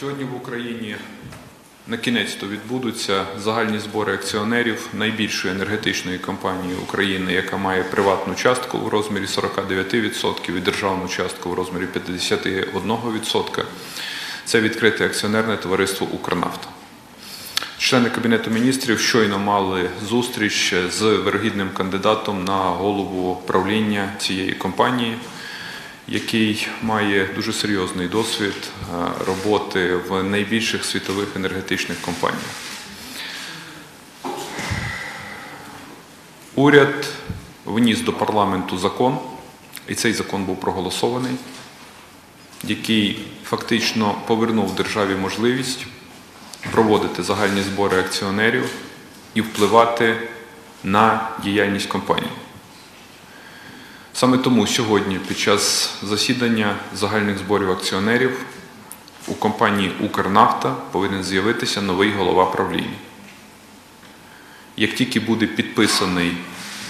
Сьогодні в Україні на кінець то відбудуться загальні збори акціонерів найбільшої енергетичної компанії України, яка має приватну частку в розмірі 49% і державну частку в розмірі 51%. Це відкрите акціонерне товариство Укрнафта. Члени Кабінету міністрів щойно мали зустріч з вирогідним кандидатом на голову правління цієї компанії, який має дуже серйозний досвід е, роботи в найбільших світових енергетичних компаніях. Уряд вніс до парламенту закон, і цей закон був проголосований, який фактично повернув державі можливість проводити загальні збори акціонерів і впливати на діяльність компанії. Саме тому сьогодні, під час засідання загальних зборів акціонерів, у компанії Укрнафта повинен з'явитися новий голова правління. Як тільки буде підписаний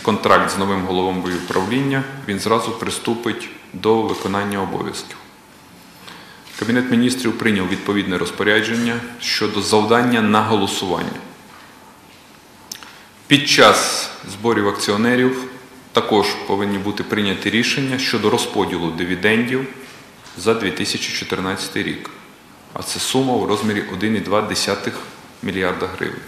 контракт з новим головою правління, він зразу приступить до виконання обов'язків. Кабінет міністрів прийняв відповідне розпорядження щодо завдання на голосування. Під час зборів акціонерів також повинні бути прийняті рішення щодо розподілу дивідендів за 2014 рік. А це сума у розмірі 1,2 мільярда гривень.